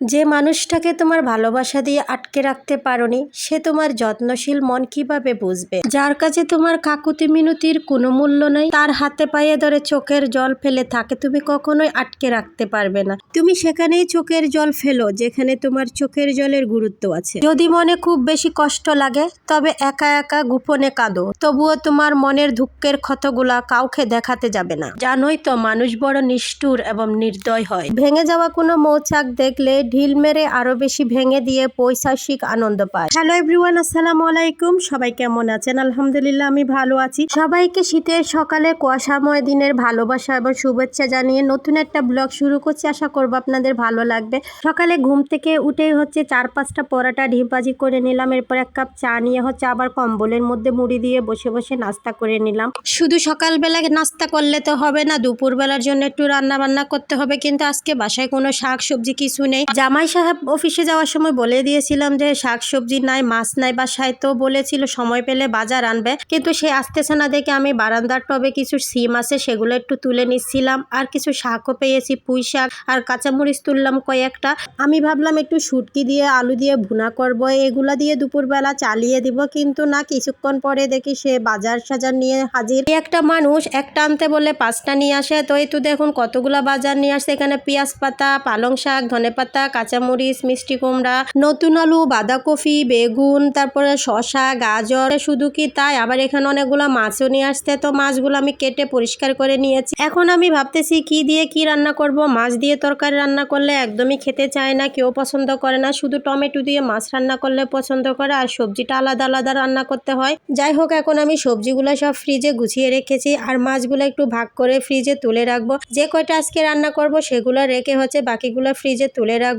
যে মানুষটাকে তোমার ভালোবাসা দিয়ে আটকে রাখতে পারোনি, সে তোমার যত্নশীল মন কীভাবে বুঝবে? যার কাছে তোমার কাকুতি মিনতির কোনো মূল্য নেই, তার হাতে পায়ে ধরে চোখের জল ফেলে থাকে তুমি কখনোই আটকে রাখতে পারবে না। তুমি সেখানেই চোখের জল ফেলো, যেখানে তোমার চোখের জলের গুরুত্ব আছে। যদি মনে খুব বেশি কষ্ট লাগে, তবে একা একা গোপনে কাঁদো। তবুও তোমার মনের দুঃখের ক্ষতগুলা কাউকে দেখাতে যাবে না। জানোই তো, মানুষ বড় নিষ্ঠুর এবং নির্দয় হয়। ভেঙে যাওয়া কোনো মৌচাক দেখলে ঢিল মেরে আরও বেশি ভেঙে দিয়ে পৈশাসিক আনন্দ পায়। হ্যালো এভরিওয়ান আসসালামু আলাইকুম। সবাই কেমন আছেন? আলহামদুলিল্লাহ, আমি ভালো আছি। সবাইকে শীতের সকালে কুয়াশাময় দিনের ভালোবাসা এবং শুভেচ্ছা জানিয়ে নতুন একটা ব্লগ শুরু করছি। আশা করব আপনাদের ভালো লাগবে। সকালে ঘুম থেকে উঠেই হচ্ছে চার পাঁচটা পরোটা ঢিপাজি করে নিলাম। এরপর এক কাপ চা নিয়ে হচ্ছে আবার কম্বলের মধ্যে মুড়ি দিয়ে বসে বসে নাস্তা করে নিলাম। শুধু সকালবেলা নাস্তা করলে তো হবে না, দুপুরবেলার জন্য একটু রান্না বান্না করতে হবে। কিন্তু আজকে বাসায় কোনো শাক সবজি কিছু নেই। জামাই সাহেব অফিসে যাওয়ার সময় বলে দিয়েছিলাম যে শাক সবজি নাই, মাছ নাই, বাসায় তো বলেছিল, সময় পেলে বাজার আনবে। কিন্তু সে আসতেছে না দেখে আমি বারান্দার টবে কিছু সিম আছে, সেগুলো একটু তুলে নিচ্ছিলাম। আর কিছু শাকও পেয়েছি, পুঁই শাক আর কাঁচামরিচ তুললাম কয়েকটা। আমি ভাবলাম একটু শুটকি দিয়ে, আলু দিয়ে ভুনা করব, এগুলা দিয়ে দুপুরবেলা চালিয়ে দিব। কিন্তু না, কিছুক্ষণ পরে দেখি সে বাজার সাজার নিয়ে হাজির। একটা মানুষ একটা আনতে বলে পাঁচটা নিয়ে আসে। তো এই তো দেখুন, কতগুলা বাজার নিয়ে আসছে। এখানে পেঁয়াজ পাতা, পালং শাক ধনে পাতা কাঁচামরিচ, মিষ্টি কুমড়া, নতুন আলু, বাঁধাকপি, বেগুন, তারপরে শসা, গাজর, শুধু কি তাই? আবার এখানে অনেকগুলো মাছও নিয়ে আসতে তো মাছগুলো আমি কেটে পরিষ্কার করে নিয়েছি। এখন আমি ভাবতেছি কি দিয়ে কি রান্না করব? মাছ দিয়ে তরকারি রান্না করলে একদমই খেতে চায় না, কেউ পছন্দ করে না। শুধু টমেটো দিয়ে মাছ রান্না করলে পছন্দ করে আর সবজিটা আলাদা আলাদা রান্না করতে হয়। যাই হোক, এখন আমি সবজিগুলো সব ফ্রিজে গুছিয়ে রেখেছি আর মাছগুলো একটু ভাগ করে ফ্রিজে তুলে রাখব। যে কয়টা আজকে রান্না করব সেগুলো রেখে হচ্ছে বাকিগুলো ফ্রিজে তুলে রাখব।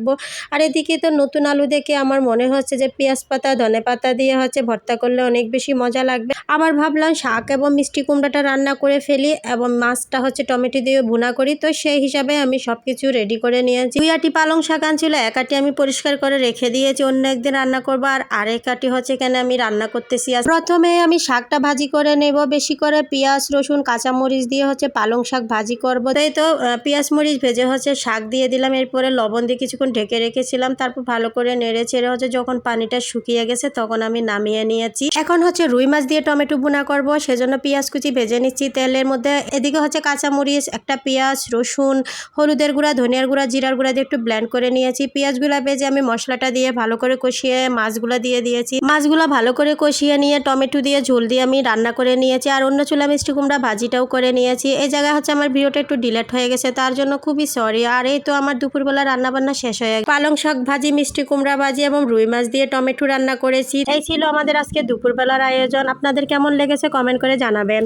আর এদিকে তো নতুন আলু দেখে আমার মনে হচ্ছে যে পেঁয়াজ পাতা, ধনে পাতা দিয়ে হচ্ছে ভর্তা করলে অনেক বেশি মজা লাগবে। আবার ভাবলাম শাক এবং মিষ্টি কুমড়াটা রান্না করে ফেলি এবং মাছটা হচ্ছে টমেটো দিয়ে ভুনা করি। তো সেই হিসাবে আমি সব কিছু রেডি করে নিয়েছি। দুই আটি পালং শাক আনছিল, এক আটি আমি পরিষ্কার করে রেখে দিয়েছি, অন্য একদিন রান্না করব আর আরেক আটি হচ্ছে এখানে আমি রান্না করতেছি। প্রথমে আমি শাকটা ভাজি করে নেব, বেশি করে পেঁয়াজ, রসুন, কাঁচামরিচ দিয়ে হচ্ছে পালং শাক ভাজি করব। তাই তো পেঁয়াজ মরিচ ভেজে হচ্ছে শাক দিয়ে দিলাম, এরপরে লবণ দিয়ে কিছুক্ষণ ঢেকে রেখেছিলাম, তারপর ভালো করে নেড়ে ছেড়ে হচ্ছে যখন পানিটা শুকিয়ে গেছে তখন আমি নামিয়ে নিয়েছি। এখন হচ্ছে রুই মাছ দিয়ে টমেটো বোনা করব, সেজন্য পেঁয়াজ কুচি ভেজে নিচ্ছি তেলের মধ্যে। এদিকে হচ্ছে কাঁচামরিচ একটা পেঁয়াজ, রসুন, হলুদের গুঁড়া, ধনিয়ার গুঁড়া, জিরার গুঁড়া দিয়ে একটু ব্ল্যান্ড করে নিয়েছি। পেঁয়াজগুলো ভেজে আমি মশলাটা দিয়ে ভালো করে কষিয়ে মাছগুলো দিয়ে দিয়েছি। মাছগুলো ভালো করে কষিয়ে নিয়ে টমেটো দিয়ে ঝোল দিয়ে আমি রান্না করে নিয়েছি, আর অন্য চুলা মিষ্টি কুমড়া ভাজিটাও করে নিয়েছি। এই জায়গায় হচ্ছে আমার ভিডিওটা একটু ডিলেট হয়ে গেছে, তার জন্য খুবই সরি আর এই তো আমার দুপুরবেলা রান্নাবান্না শেষ হয়ে পালং শাক ভাজি, মিষ্টি কুমড়া ভাজি এবং রুই মাছ দিয়ে টমেটো রান্না করেছি। এই ছিল আমাদের আজকে দুপুরবেলার আয়োজন। আপনাদের কেমন লেগেছে কমেন্ট করে জানাবেন।